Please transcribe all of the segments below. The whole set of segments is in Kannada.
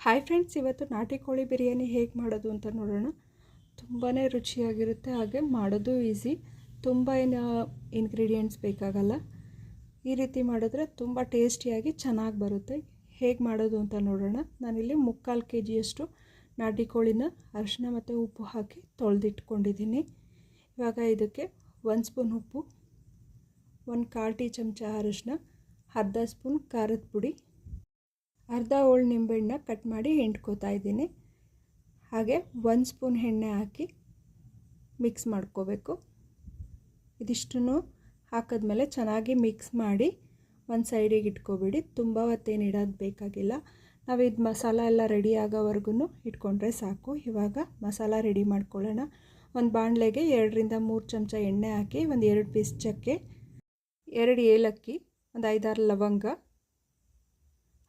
ಹಾಯ್ ಫ್ರೆಂಡ್ಸ್ ಇವತ್ತು ನಾಟಿ ಕೋಳಿ ಬಿರಿಯಾನಿ ಹೇಗೆ ಮಾಡೋದು ಅಂತ ನೋಡೋಣ. ತುಂಬಾ ರುಚಿಯಾಗಿರುತ್ತೆ, ಹಾಗೆ ಮಾಡೋದು ಈಸಿ ತುಂಬ ಏನು ಇನ್ಗ್ರೀಡಿಯೆಂಟ್ಸ್ ಬೇಕಾಗಲ್ಲ. ಈ ರೀತಿ ಮಾಡಿದ್ರೆ ತುಂಬ ಟೇಸ್ಟಿಯಾಗಿ ಚೆನ್ನಾಗಿ ಬರುತ್ತೆ. ಹೇಗೆ ಮಾಡೋದು ಅಂತ ನೋಡೋಣ. ನಾನಿಲ್ಲಿ ಮುಕ್ಕಾಲು ಕೆ ಜಿಯಷ್ಟು ನಾಟಿ ಕೋಳಿನ ಅರಿಶಿನ ಮತ್ತು ಉಪ್ಪು ಹಾಕಿ ತೊಳೆದಿಟ್ಕೊಂಡಿದ್ದೀನಿ. ಇವಾಗ ಇದಕ್ಕೆ ಒಂದು ಸ್ಪೂನ್ ಉಪ್ಪು, ಒಂದು ಕಾಲು ಟೀ ಚಮಚ ಅರಿಶಿನ ಅರ್ಧ ಸ್ಪೂನ್ ಖಾರದ ಪುಡಿ ಅರ್ಧ ಹೋಳು ನಿಂಬೆಹಣ್ಣ ಕಟ್ ಮಾಡಿ ಹಿಂಡ್ಕೋತಾ ಇದ್ದೀನಿ. ಹಾಗೆ ಒಂದು ಸ್ಪೂನ್ ಎಣ್ಣೆ ಹಾಕಿ ಮಿಕ್ಸ್ ಮಾಡ್ಕೋಬೇಕು. ಇದಿಷ್ಟನ್ನು ಹಾಕಿದ್ಮೇಲೆ ಚೆನ್ನಾಗಿ ಮಿಕ್ಸ್ ಮಾಡಿ ಒಂದು ಸೈಡಿಗೆ ಇಟ್ಕೊಬಿಡಿ. ತುಂಬ ಹೊತ್ತೇನು ಇಡೋದು ಬೇಕಾಗಿಲ್ಲ ನಾವು ಇದು ಮಸಾಲ ಎಲ್ಲ ರೆಡಿ ಆಗೋವರೆಗೂ ಇಟ್ಕೊಂಡ್ರೆ ಸಾಕು. ಇವಾಗ ಮಸಾಲ ರೆಡಿ ಮಾಡ್ಕೊಳ್ಳೋಣ. ಒಂದು ಬಾಣಲೆಗೆ ಎರಡರಿಂದ ಮೂರು ಚಮಚ ಎಣ್ಣೆ ಹಾಕಿ ಒಂದು ಎರಡು ಪೀಸ್ ಚಕ್ಕೆ, ಎರಡು ಏಲಕ್ಕಿ, ಒಂದು ಐದಾರು ಲವಂಗ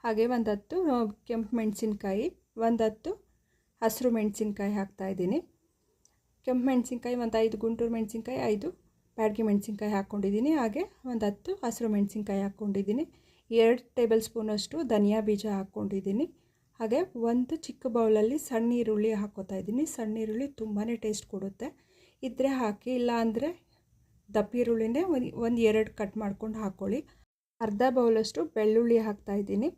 ಹಾಗೆ ಒಂದು ಹತ್ತು ಕೆಂಪು ಮೆಣಸಿನ್ಕಾಯಿ ಒಂದು ಹತ್ತು ಹಸಿರು ಮೆಣಸಿನ್ಕಾಯಿ ಹಾಕ್ತಾಯಿದ್ದೀನಿ ಕೆಂಪು ಮೆಣಸಿನ್ಕಾಯಿ ಒಂದು ಐದು, ಗುಂಟೂರು ಮೆಣಸಿನ್ಕಾಯಿ ಐದು, ಬ್ಯಾಡ್ಗೆ ಮೆಣಸಿನ್ಕಾಯಿ ಹಾಕ್ಕೊಂಡಿದ್ದೀನಿ. ಹಾಗೆ ಒಂದು ಹತ್ತು ಹಸಿರು ಮೆಣಸಿನ್ಕಾಯಿ ಹಾಕ್ಕೊಂಡಿದ್ದೀನಿ. ಎರಡು ಟೇಬಲ್ ಸ್ಪೂನಷ್ಟು ಧನಿಯಾ ಬೀಜ ಹಾಕ್ಕೊಂಡಿದ್ದೀನಿ. ಹಾಗೆ ಒಂದು ಚಿಕ್ಕ ಬೌಲಲ್ಲಿ ಸಣ್ಣ ಈರುಳ್ಳಿ ಹಾಕೋತಾ ಇದ್ದೀನಿ. ಸಣ್ಣ ಈರುಳ್ಳಿ ತುಂಬಾ ಟೇಸ್ಟ್ ಕೊಡುತ್ತೆ. ಇದ್ದರೆ ಹಾಕಿ, ಇಲ್ಲ ಅಂದರೆ ದಪ್ಪ ಈರುಳ್ಳಿನೇ ಒಂದು ಒಂದು ಎರಡು ಕಟ್ ಮಾಡ್ಕೊಂಡು ಹಾಕ್ಕೊಳ್ಳಿ ಅರ್ಧ ಬೌಲಷ್ಟು ಬೆಳ್ಳುಳ್ಳಿ ಹಾಕ್ತಾಯಿದ್ದೀನಿ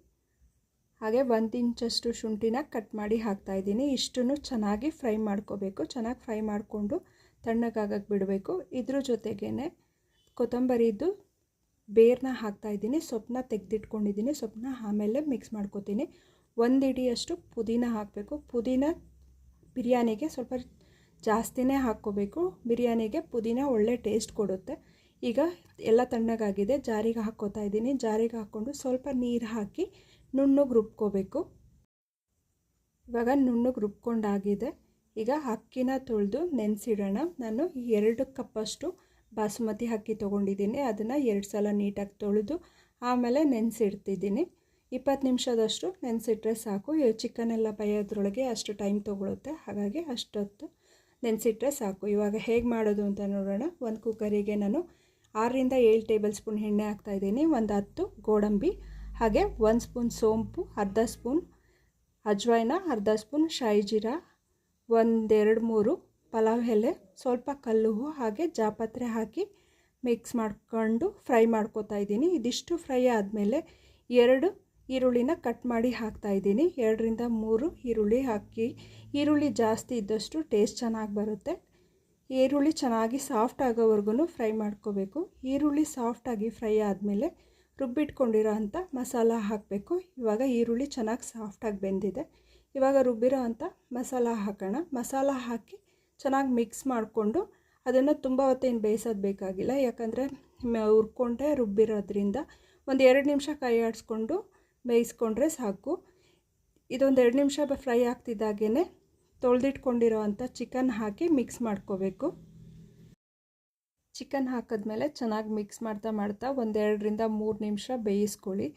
ಹಾಗೆ ಒಂದು ಇಂಚಷ್ಟು ಶುಂಠಿನ ಕಟ್ ಮಾಡಿ ಹಾಕ್ತಾಯಿದ್ದೀನಿ ಇಷ್ಟನ್ನು ಚೆನ್ನಾಗಿ ಫ್ರೈ ಮಾಡ್ಕೋಬೇಕು. ಚೆನ್ನಾಗಿ ಫ್ರೈ ಮಾಡಿಕೊಂಡು ತಣ್ಣಗಾಗಕ್ಕೆ ಬಿಡಬೇಕು. ಇದ್ರ ಜೊತೆಗೇ ಕೊತ್ತಂಬರಿದು ಬೇರನ್ನ ಹಾಕ್ತಾಯಿದ್ದೀನಿ ಸೊಪ್ಪನ್ನ ತೆಗೆದಿಟ್ಕೊಂಡಿದ್ದೀನಿ. ಸೊಪ್ಪನ್ನ ಆಮೇಲೆ ಮಿಕ್ಸ್ ಮಾಡ್ಕೋತೀನಿ. ಒಂದು ಇಡಿಯಷ್ಟು ಪುದೀನ ಹಾಕಬೇಕು. ಪುದೀನ ಬಿರಿಯಾನಿಗೆ ಸ್ವಲ್ಪ ಜಾಸ್ತಿನೇ ಹಾಕ್ಕೋಬೇಕು. ಬಿರಿಯಾನಿಗೆ ಪುದೀನ ಒಳ್ಳೆ ಟೇಸ್ಟ್ ಕೊಡುತ್ತೆ. ಈಗ ಎಲ್ಲ ತಣ್ಣಗಾಗಿದೆ. ಜಾರಿಗೆ ಹಾಕ್ಕೋತಾ ಇದ್ದೀನಿ. ಜಾರಿಗೆ ಹಾಕ್ಕೊಂಡು ಸ್ವಲ್ಪ ನೀರು ಹಾಕಿ ನುಣ್ಣಗೆ ರುಬ್ಕೋಬೇಕು. ಇವಾಗ ನುಣ್ಣಗೆ ರುಬ್ಕೊಂಡಾಗಿದೆ. ಈಗ ಅಕ್ಕಿನ ತೊಳೆದು ನೆನೆಸಿಡೋಣ. ನಾನು ಎರಡು ಕಪ್ಪಷ್ಟು ಬಾಸುಮತಿ ಅಕ್ಕಿ ತೊಗೊಂಡಿದ್ದೀನಿ. ಅದನ್ನು ಎರಡು ಸಲ ನೀಟಾಗಿ ತೊಳೆದು ಆಮೇಲೆ ನೆನೆಸಿಡ್ತಿದ್ದೀನಿ. ಇಪ್ಪತ್ತು ನಿಮಿಷದಷ್ಟು ನೆನೆಸಿಟ್ರೆ ಸಾಕು. ಚಿಕನ್ ಎಲ್ಲ ಅಷ್ಟು ಟೈಮ್ ತೊಗೊಳುತ್ತೆ. ಹಾಗಾಗಿ ಅಷ್ಟೊತ್ತು ನೆನೆಸಿಟ್ರೆ ಸಾಕು. ಇವಾಗ ಹೇಗೆ ಮಾಡೋದು ಅಂತ ನೋಡೋಣ. ಒಂದು ಕುಕ್ಕರಿಗೆ ನಾನು ಆರರಿಂದ ಏಳು ಟೇಬಲ್ ಸ್ಪೂನ್ ಎಣ್ಣೆ ಹಾಕ್ತಾಯಿದ್ದೀನಿ ಒಂದು ಹತ್ತು ಗೋಡಂಬಿ ಹಾಗೆ ಒಂದು ಸ್ಪೂನ್ ಸೋಂಪು, ಅರ್ಧ ಸ್ಪೂನ್ ಅಜ್ವಾಯಿನ, ಅರ್ಧ ಸ್ಪೂನ್ ಶಾಯಿ ಜೀರಾ ಒಂದೆರಡು ಮೂರು ಪಲಾವ್ ಎಲೆ, ಸ್ವಲ್ಪ ಕಲ್ಲು ಹಾಗೆ ಜಾಪತ್ರೆ ಹಾಕಿ ಮಿಕ್ಸ್ ಮಾಡ್ಕೊಂಡು ಫ್ರೈ ಮಾಡ್ಕೋತಾ ಇದ್ದೀನಿ. ಇದಿಷ್ಟು ಫ್ರೈ ಆದಮೇಲೆ ಎರಡು ಈರುಳ್ಳಿನ ಕಟ್ ಮಾಡಿ ಹಾಕ್ತಾಯಿದ್ದೀನಿ ಎರಡರಿಂದ ಮೂರು ಈರುಳ್ಳಿ ಹಾಕಿ, ಈರುಳ್ಳಿ ಜಾಸ್ತಿ ಇದ್ದಷ್ಟು ಟೇಸ್ಟ್ ಚೆನ್ನಾಗಿ ಬರುತ್ತೆ. ಈರುಳ್ಳಿ ಚೆನ್ನಾಗಿ ಸಾಫ್ಟ್ ಆಗೋವರೆಗೂ ಫ್ರೈ ಮಾಡ್ಕೋಬೇಕು. ಈರುಳ್ಳಿ ಸಾಫ್ಟಾಗಿ ಫ್ರೈ ಆದಮೇಲೆ ರುಬ್ಬಿಟ್ಕೊಂಡಿರೋ ಅಂಥ ಮಸಾಲ ಹಾಕಬೇಕು. ಇವಾಗ ಈರುಳ್ಳಿ ಚೆನ್ನಾಗಿ ಸಾಫ್ಟಾಗಿ ಬೆಂದಿದೆ. ಇವಾಗ ರುಬ್ಬಿರೋ ಅಂಥ ಮಸಾಲ ಹಾಕೋಣ. ಮಸಾಲ ಹಾಕಿ ಚೆನ್ನಾಗಿ ಮಿಕ್ಸ್ ಮಾಡಿಕೊಂಡು ಅದನ್ನು ತುಂಬ ಹೊತ್ತೇನು ಬೇಯಿಸೋದು ಬೇಕಾಗಿಲ್ಲ. ಯಾಕಂದರೆ ಹುರ್ಕೊಂಡೆ ರುಬ್ಬಿರೋದ್ರಿಂದ ಒಂದು ಎರಡು ನಿಮಿಷ ಕೈ ಆಡಿಸ್ಕೊಂಡು ಬೇಯಿಸ್ಕೊಂಡ್ರೆ ಸಾಕು. ಇದೊಂದು ಎರಡು ನಿಮಿಷ ಫ್ರೈ ಆಗ್ತಿದ್ದಾಗೇ ತೊಳೆದಿಟ್ಕೊಂಡಿರೋ ಅಂಥ ಚಿಕನ್ ಹಾಕಿ ಮಿಕ್ಸ್ ಮಾಡ್ಕೋಬೇಕು. ಚಿಕನ್ ಹಾಕಿದ್ಮೇಲೆ ಚೆನ್ನಾಗಿ ಮಿಕ್ಸ್ ಮಾಡ್ತಾ ಮಾಡ್ತಾ ಒಂದೆರಡರಿಂದ ಮೂರು ನಿಮಿಷ ಬೇಯಿಸ್ಕೊಳ್ಳಿ.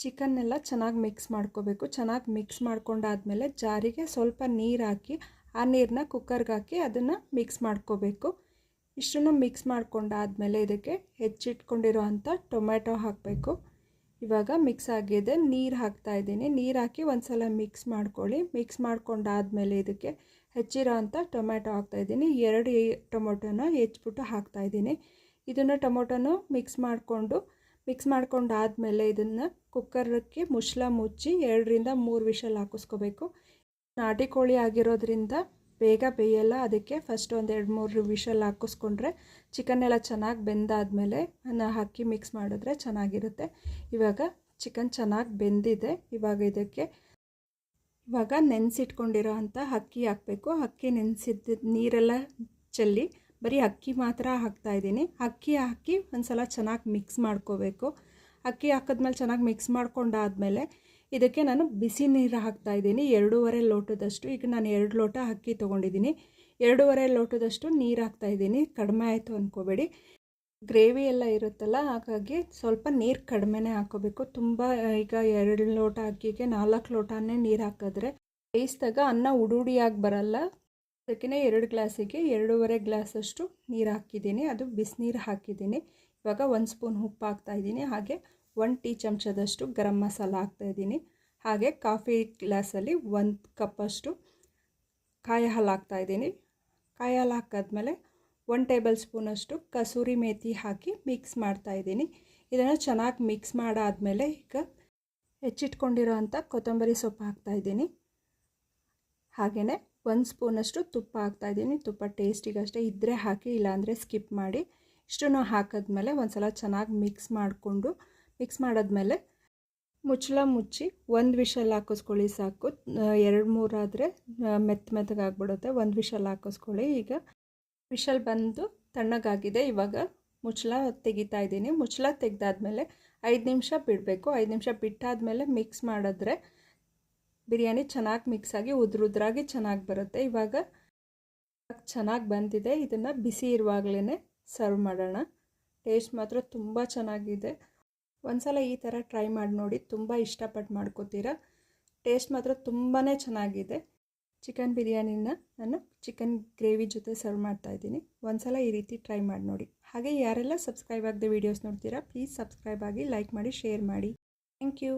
ಚಿಕನ್ನೆಲ್ಲ ಚೆನ್ನಾಗಿ ಮಿಕ್ಸ್ ಮಾಡ್ಕೋಬೇಕು. ಚೆನ್ನಾಗಿ ಮಿಕ್ಸ್ ಮಾಡ್ಕೊಂಡಾದ್ಮೇಲೆ ಜಾರಿಗೆ ಸ್ವಲ್ಪ ನೀರು ಹಾಕಿ, ಆ ನೀರನ್ನ ಕುಕ್ಕರ್ಗೆ ಹಾಕಿ ಅದನ್ನು ಮಿಕ್ಸ್ ಮಾಡ್ಕೋಬೇಕು. ಇಷ್ಟನ್ನು ಮಿಕ್ಸ್ ಮಾಡ್ಕೊಂಡಾದ್ಮೇಲೆ ಇದಕ್ಕೆ ಹೆಚ್ಚಿಟ್ಕೊಂಡಿರೋ ಅಂಥ ಟೊಮೆಟೊ ಹಾಕಬೇಕು. ಇವಾಗ ಮಿಕ್ಸ್ ಆಗಿದೆ ನೀರು ಹಾಕ್ತಾ ಇದ್ದೀನಿ. ನೀರು ಹಾಕಿ ಒಂದು ಸಲ ಮಿಕ್ಸ್ ಮಾಡ್ಕೊಳ್ಳಿ. ಮಿಕ್ಸ್ ಮಾಡ್ಕೊಂಡಾದ್ಮೇಲೆ ಇದಕ್ಕೆ ಹೆಚ್ಚಿರೋ ಅಂಥ ಟೊಮೆಟೊ ಹಾಕ್ತಾಯಿದ್ದೀನಿ ಎರಡು ಟೊಮೊಟೊನ ಹೆಚ್ಚಿಬಿಟ್ಟು ಹಾಕ್ತಾಯಿದ್ದೀನಿ ಇದನ್ನು ಟೊಮೊಟೊನು ಮಿಕ್ಸ್ ಮಾಡಿಕೊಂಡು ಮಿಕ್ಸ್ ಮಾಡ್ಕೊಂಡಾದ್ಮೇಲೆ ಇದನ್ನು ಕುಕ್ಕರ್ಗೆ ಮುಚ್ಚಳ ಮುಚ್ಚಿ ಎರಡರಿಂದ ಮೂರು ವಿಷಲ್ ಹಾಕಿಸ್ಕೋಬೇಕು. ನಾಟಿ ಕೋಳಿ ಆಗಿರೋದ್ರಿಂದ ಬೇಗ ಬೇಯಲ್ಲ. ಅದಕ್ಕೆ ಫಸ್ಟ್ ಒಂದು ಎರಡು ಮೂರು ವಿಷಲ್ ಹಾಕಿಸ್ಕೊಂಡ್ರೆ ಚಿಕನ್ ಎಲ್ಲ ಚೆನ್ನಾಗಿ ಬೆಂದಾದಮೇಲೆ ಹಾಕಿ ಮಿಕ್ಸ್ ಮಾಡಿದ್ರೆ ಚೆನ್ನಾಗಿರುತ್ತೆ. ಇವಾಗ ಚಿಕನ್ ಚೆನ್ನಾಗಿ ಬೆಂದಿದೆ. ಇವಾಗ ಇದಕ್ಕೆ ಇವಾಗ ನೆನೆಸಿಟ್ಕೊಂಡಿರೋ ಅಂಥ ಅಕ್ಕಿ ಹಾಕಬೇಕು. ಅಕ್ಕಿ ನೆನೆಸಿದ ನೀರೆಲ್ಲ ಚೆಲ್ಲಿ ಬರೀ ಅಕ್ಕಿ ಮಾತ್ರ ಹಾಕ್ತಾಯಿದ್ದೀನಿ ಅಕ್ಕಿ ಹಾಕಿ ಒಂದು ಸಲ ಚೆನ್ನಾಗಿ ಮಿಕ್ಸ್ ಮಾಡ್ಕೋಬೇಕು. ಅಕ್ಕಿ ಹಾಕಿದ್ಮೇಲೆ ಚೆನ್ನಾಗಿ ಮಿಕ್ಸ್ ಮಾಡ್ಕೊಂಡಾದಮೇಲೆ ಇದಕ್ಕೆ ನಾನು ಬಿಸಿ ನೀರು ಹಾಕ್ತಾಯಿದ್ದೀನಿ ಎರಡೂವರೆ ಲೋಟದಷ್ಟು. ಈಗ ನಾನು ಎರಡು ಲೋಟ ಅಕ್ಕಿ ತೊಗೊಂಡಿದ್ದೀನಿ. ಎರಡೂವರೆ ಲೋಟದಷ್ಟು ನೀರು ಹಾಕ್ತಾಯಿದ್ದೀನಿ ಕಡಿಮೆ ಆಯಿತು ಅಂದ್ಕೋಬೇಡಿ ಗ್ರೇವಿ ಎಲ್ಲ ಇರುತ್ತಲ್ಲ, ಹಾಗಾಗಿ ಸ್ವಲ್ಪ ನೀರು ಕಡಿಮೆನೇ ಹಾಕೋಬೇಕು. ತುಂಬ, ಈಗ ಎರಡು ಲೋಟ ಅಕ್ಕಿಗೆ ನಾಲ್ಕು ಲೋಟನೇ ನೀರು ಹಾಕಿದ್ರೆ ಬೇಯಿಸಿದಾಗ ಅನ್ನ ಉಡುಡಿಯಾಗಿ ಬರಲ್ಲ. ಅದಕ್ಕೆ ಎರಡು ಗ್ಲಾಸಿಗೆ ಎರಡೂವರೆ ಗ್ಲಾಸಷ್ಟು ನೀರು ಹಾಕಿದ್ದೀನಿ. ಅದು ಬಿಸಿನೀರು ಹಾಕಿದ್ದೀನಿ. ಇವಾಗ ಒಂದು ಸ್ಪೂನ್ ಉಪ್ಪು ಹಾಕ್ತಾಯಿದ್ದೀನಿ ಹಾಗೆ ಒಂದು ಟೀ ಚಮಚದಷ್ಟು ಗರಂ ಮಸಾಲ ಹಾಕ್ತಾಯಿದ್ದೀನಿ ಹಾಗೆ ಕಾಫಿ ಗ್ಲಾಸಲ್ಲಿ ಒಂದು ಕಪ್ಪಷ್ಟು ಕಾಯಿ ಹಾಲು ಹಾಕ್ತಾಯಿದ್ದೀನಿ ಕಾಯಿ ಹಾಲು ಹಾಕಾದ್ಮೇಲೆ ಒನ್ ಟೇಬಲ್ ಸ್ಪೂನಷ್ಟು ಕಸೂರಿ ಮೇಥಿ ಹಾಕಿ ಮಿಕ್ಸ್ ಮಾಡ್ತಾಯಿದ್ದೀನಿ ಇದನ್ನು ಚೆನ್ನಾಗಿ ಮಿಕ್ಸ್ ಮಾಡಾದಮೇಲೆ ಈಗ ಹೆಚ್ಚಿಟ್ಕೊಂಡಿರೋ ಅಂಥ ಕೊತ್ತಂಬರಿ ಸೊಪ್ಪು ಹಾಕ್ತಾಯಿದ್ದೀನಿ ಹಾಗೆಯೇ ಒಂದು ಸ್ಪೂನಷ್ಟು ತುಪ್ಪ ಹಾಕ್ತಾಯಿದ್ದೀನಿ ತುಪ್ಪ ಟೇಸ್ಟಿಗಷ್ಟೇ ಇದ್ದರೆ ಹಾಕಿ, ಇಲ್ಲಾಂದರೆ ಸ್ಕಿಪ್ ಮಾಡಿ. ಇಷ್ಟನ್ನು ಹಾಕಿದ್ಮೇಲೆ ಒಂದು ಸಲ ಚೆನ್ನಾಗಿ ಮಿಕ್ಸ್ ಮಾಡಿಕೊಂಡು, ಮಿಕ್ಸ್ ಮಾಡಾದ್ಮೇಲೆ ಮುಚ್ಚಳ ಮುಚ್ಚಿ ಒಂದು ವಿಷಲ್ ಹಾಕಿಸ್ಕೊಳ್ಳಿ ಸಾಕು. ಎರಡು ಮೂರಾದರೆ ಮೆತ್ತ ಮೆತ್ತಗಾಗ್ಬಿಡುತ್ತೆ. ಒಂದು ವಿಷಲ್ ಹಾಕಿಸ್ಕೊಳ್ಳಿ. ಈಗ ವಿಷಲ್ ಬಂದು ತಣ್ಣಗಾಗಿದೆ. ಇವಾಗ ಮುಚ್ಚಳ ತೆಗಿತಾ ಇದ್ದೀನಿ. ಮುಚ್ಚಳ ತೆಗೆದಾದ್ಮೇಲೆ ಐದು ನಿಮಿಷ ಬಿಡಬೇಕು. ಐದು ನಿಮಿಷ ಬಿಟ್ಟಾದಮೇಲೆ ಮಿಕ್ಸ್ ಮಾಡಿದ್ರೆ ಬಿರಿಯಾನಿ ಚೆನ್ನಾಗಿ ಮಿಕ್ಸ್ ಆಗಿ ಉದ್ರುದ್ರಾಗಿ ಚೆನ್ನಾಗಿ ಬರುತ್ತೆ. ಇವಾಗ ಚೆನ್ನಾಗಿ ಬಂದಿದೆ. ಇದನ್ನು ಬಿಸಿ ಇರುವಾಗಲೇ ಸರ್ವ್ ಮಾಡೋಣ. ಟೇಸ್ಟ್ ಮಾತ್ರ ತುಂಬ ಚೆನ್ನಾಗಿದೆ. ಒಂದ್ಸಲ ಈ ಥರ ಟ್ರೈ ಮಾಡಿ ನೋಡಿ. ತುಂಬ ಇಷ್ಟಪಟ್ಟು ಮಾಡ್ಕೋತೀರ. ಟೇಸ್ಟ್ ಮಾತ್ರ ತುಂಬಾ ಚೆನ್ನಾಗಿದೆ. ಚಿಕನ್ ಬಿರಿಯಾನಿನ ನಾನು ಚಿಕನ್ ಗ್ರೇವಿ ಜೊತೆ ಸರ್ವ್ ಮಾಡ್ತಾ ಇದ್ದೀನಿ. ಒಂದ್ಸಲ ಈ ರೀತಿ ಟ್ರೈ ಮಾಡಿ ನೋಡಿ. ಹಾಗೆ ಯಾರೆಲ್ಲ ಸಬ್ಸ್ಕ್ರೈಬ್ ಆಗದೆ ವೀಡಿಯೋಸ್ ನೋಡ್ತೀರಾ ಪ್ಲೀಸ್ ಸಬ್ಸ್ಕ್ರೈಬ್ ಆಗಿ ಲೈಕ್ ಮಾಡಿ ಶೇರ್ ಮಾಡಿ. Thank you